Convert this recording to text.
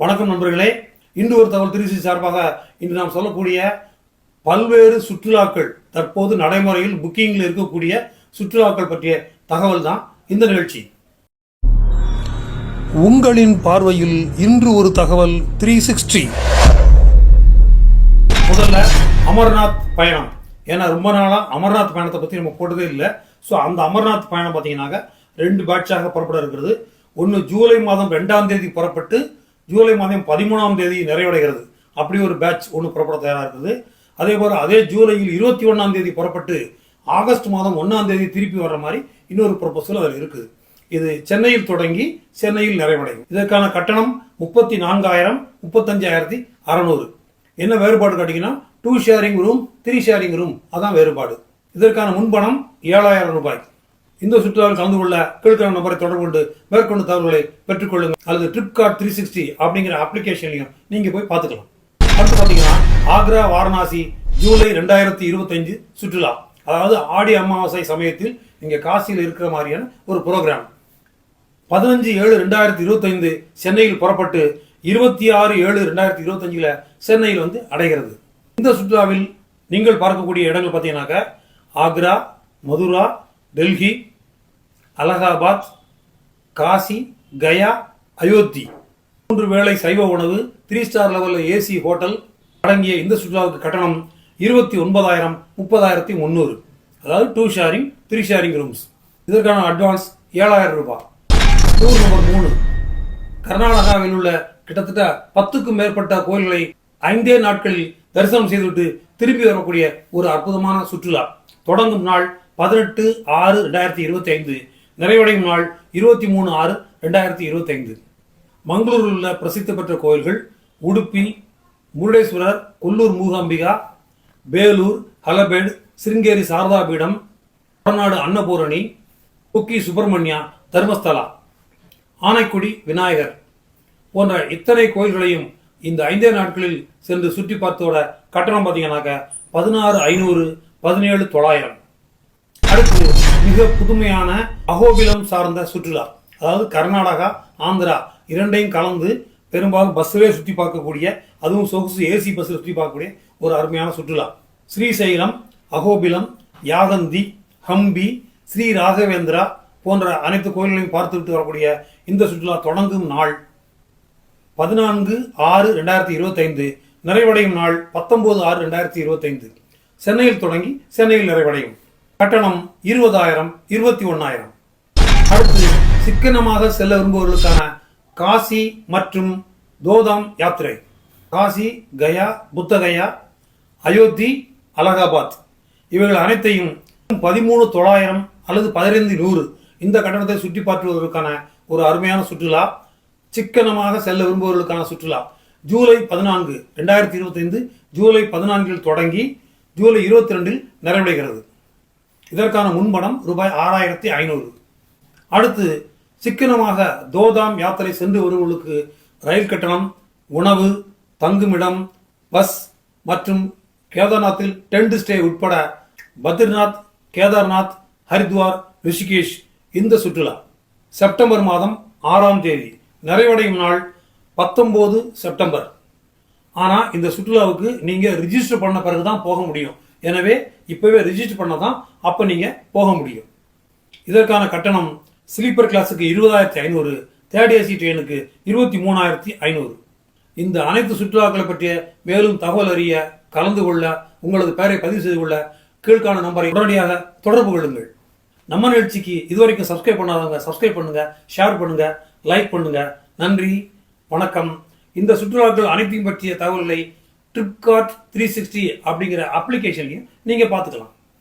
வணக்கம் நண்பர்களே. இன்று ஒரு தகவல் திருச்சி சார்பாக இன்று நாம் சொல்லக்கூடிய பல்வேறு சுற்றுலாக்கள் தற்போது நடைமுறையில் புக்கிங்கில் இருக்கக்கூடிய சுற்றுலாக்கள் பற்றிய தகவல் தான் இந்த நிகழ்ச்சி. உங்களின் பார்வையில் இன்று ஒரு தகவல் த்ரீ சிக்ஸ்டி முதல்ல அமர்நாத் பயணம். ஏன்னா ரொம்ப நாளாக அமர்நாத் பயணத்தை பற்றி நம்ம போட்டதே இல்லை. ஸோ அந்த அமர்நாத் பயணம் பார்த்தீங்கன்னாக்க ரெண்டு பேட்சாக புறப்பட இருக்கிறது. ஒன்று ஜூலை மாதம் ரெண்டாம் தேதி புறப்பட்டு ஜூலை மாதம் பதிமூணாம் தேதி நிறைவடைகிறது. அப்படி ஒரு பேட்ச் ஒன்று புறப்பட தயாராக இருக்குது. அதே போல் அதே ஜூலையில் இருபத்தி ஒன்றாம் தேதி புறப்பட்டு ஆகஸ்ட் மாதம் ஒன்றாம் தேதி திருப்பி வர்ற மாதிரி இன்னொரு ப்ரொபோசல் அதில் இருக்குது இது சென்னையில் தொடங்கி சென்னையில் நிறைவடையும். இதற்கான கட்டணம் முப்பத்தி நான்காயிரம் முப்பத்தஞ்சாயிரத்தி அறநூறு. என்ன வேறுபாடு கேட்டிங்கன்னா two sharing room three sharing room அதான் வேறுபாடு. இதற்கான முன்பணம் ஏழாயிரம் ரூபாய். இந்த சுற்றுலாவில் கலந்து கொள்ள கீழ்கான நம்பரை தொடர்பு கொண்டு மேற்கொண்டு தகவல்களை பெற்றுக்கொள்ளுங்கள். அல்லது ட்ரிப்கார்ட் த்ரீ சிக்ஸ்டி அப்படிங்கிற அப்ளிகேஷன்லையும் நீங்கள் போய் பார்த்துக்கலாம். அடுத்து பார்த்தீங்கன்னா ஆக்ரா வாரணாசி ஜூலை ரெண்டாயிரத்தி இருபத்தஞ்சு சுற்றுலா. அதாவது ஆடி அமாவாசை சமயத்தில் இங்கே காசியில் இருக்கிற மாதிரியான ஒரு ப்ரோக்ராம் பதினஞ்சு ஏழு ரெண்டாயிரத்தி இருபத்தைந்து சென்னையில் புறப்பட்டு இருபத்தி ஆறு ஏழு ரெண்டாயிரத்தி இருபத்தஞ்சில் சென்னையில் வந்து அடைகிறது. இந்த சுற்றுலாவில் நீங்கள் பார்க்கக்கூடிய இடங்கள் பார்த்தீங்கன்னாக்கா ஆக்ரா மதுரா டெல்லி அலகாபாத் காசி கயா அயோத்தி. மூன்று வேளை சைவ உணவு த்ரீ ஸ்டார் லெவலில் ஏசி ஹோட்டல் அடங்கிய இந்த சுற்றுலாவுக்கு கட்டணம் இருபத்தி ஒன்பதாயிரம் முப்பதாயிரத்தி முந்நூறு அதாவது two sharing three sharing rooms இதற்கான அட்வான்ஸ் ஏழாயிரம் ரூபாய். டூர் நம்பர் மூணு. கர்நாடகாவில் உள்ள கிட்டத்தட்ட பத்துக்கும் மேற்பட்ட கோயில்களை ஐந்தே நாட்களில் தரிசனம் செய்துவிட்டு திரும்பி வரக்கூடிய ஒரு அற்புதமான சுற்றுலா. தொடங்கும் நாள் பதினெட்டு ஆறு ரெண்டாயிரத்தி இருபத்தி ஐந்து. நிறைவடையும் நாள் இருபத்தி மூணு ஆறு ரெண்டாயிரத்தி இருபத்தைந்து. மங்களூரில் உள்ள பிரசித்தி பெற்ற கோயில்கள் உடுப்பி முருடேஸ்வரர் கொல்லூர் மூகாம்பிகா வேலூர் ஹலபேடு சிருங்கேரி சாரதா பீடம் அன்னபூரணி குக்கி சுப்பிரமணியா தர்மஸ்தலா ஆனைக்குடி விநாயகர் போன்ற இத்தனை கோயில்களையும் இந்த ஐந்தே நாட்களில் சென்று சுற்றி பார்த்தோட கட்டணம் பார்த்தீங்கன்னாக்க பதினாறு ஐநூறு பதினேழு தொள்ளாயிரம். அடுத்து மிக புதுமையான அகோபிலம் சார்ந்த சுற்றுலா அதாவது கர்நாடகா ஆந்திரா இரண்டையும் கலந்து பெரும்பாலும் பஸ்ஸிலே சுற்றி பார்க்கக்கூடிய அதுவும் சொகுசு ஏசி பஸ்ஸில் சுற்றி பார்க்கக்கூடிய ஒரு அருமையான சுற்றுலா. ஸ்ரீசைலம் அகோபிலம் யாகந்தி ஹம்பி ஸ்ரீ ராகவேந்திரா போன்ற அனைத்து கோயில்களையும் பார்த்துவிட்டு வரக்கூடிய இந்த சுற்றுலா தொடங்கும் நாள் பதினான்கு ஆறு ரெண்டாயிரத்தி இருபத்தைந்து நிறைவடையும் நாள் பத்தொன்பது ஆறு ரெண்டாயிரத்தி இருபத்தைந்து. சென்னையில் தொடங்கி சென்னையில் நிறைவடையும். கட்டணம் இருபதாயிரம் இருபத்தி ஒன்னாயிரம் அடுத்து சிக்கனமாக செல்ல விரும்புவர்களுக்கான காசி மற்றும் தோதாம் யாத்திரை. காசி கயா புத்தகயா அயோத்தி அலகாபாத். இவைகள் அனைத்தையும் பதிமூணு தொள்ளாயிரம் அல்லது பதினைந்து நூறு இந்த கட்டணத்தை சுற்றி பார்த்துவதற்கான ஒரு அருமையான சுற்றுலா. சிக்கனமாக செல்ல விரும்புவர்களுக்கான சுற்றுலா. ஜூலை பதினான்கு ரெண்டாயிரத்தி இருபத்தைந்து ஜூலை பதினான்கில் தொடங்கி ஜூலை இருபத்தி ரெண்டில் நிறைவடைகிறது. இதற்கான முன்பணம் ரூபாய் ஆறாயிரத்தி ஐநூறு. அடுத்து சிக்கனமாக தோதாம் யாத்திரை சென்று வருவர்களுக்கு ரயில் கட்டணம் உணவு தங்குமிடம் பஸ் மற்றும் கேதார்நாத்தில் டென்ட் ஸ்டே உட்பட பத்ரிநாத் கேதார்நாத் ஹரித்வார் ரிஷிகேஷ் இந்த சுற்றுலா. செப்டம்பர் மாதம் ஆறாம் தேதி நிறைவடையும் நாள் பத்தொம்போது செப்டம்பர். ஆனால் இந்த சுற்றுலாவுக்கு நீங்கள் ரிஜிஸ்டர் பண்ண பிறகு தான் போக முடியும். எனவே இப்பவே ரிஜிஸ்டர் பண்ண தான் அப்போ நீங்கள் போக முடியும். இதற்கான கட்டணம் ஸ்லீப்பர் கிளாஸுக்கு இருபதாயிரத்தி ஐநூறு தேர்ட் ஏசி ட்ரெயினுக்கு இருபத்தி மூணாயிரத்தி ஐநூறு. இந்த அனைத்து சுற்றுலாக்களை பற்றிய மேலும் தகவல் அறிய கலந்து கொள்ள உங்களது பெயரை பதிவு செய்து கொள்ள கீழ்கான நம்பரை உடனடியாக தொடர்பு கொள்ளுங்கள். நம்ம நிகழ்ச்சிக்கு இதுவரைக்கும் சப்ஸ்கிரைப் பண்ணாதவங்க சப்ஸ்கிரைப் பண்ணுங்க ஷேர் பண்ணுங்க லைக் பண்ணுங்க. நன்றி வணக்கம். இந்த சுற்றுலாக்கள் அனைத்தையும் பற்றிய தகவல்களை ட்ரிப்கார்ட் த்ரீ சிக்ஸ்டி அப்படிங்கிற அப்ளிகேஷன்லையும் நீங்கள் பார்த்துக்கலாம்.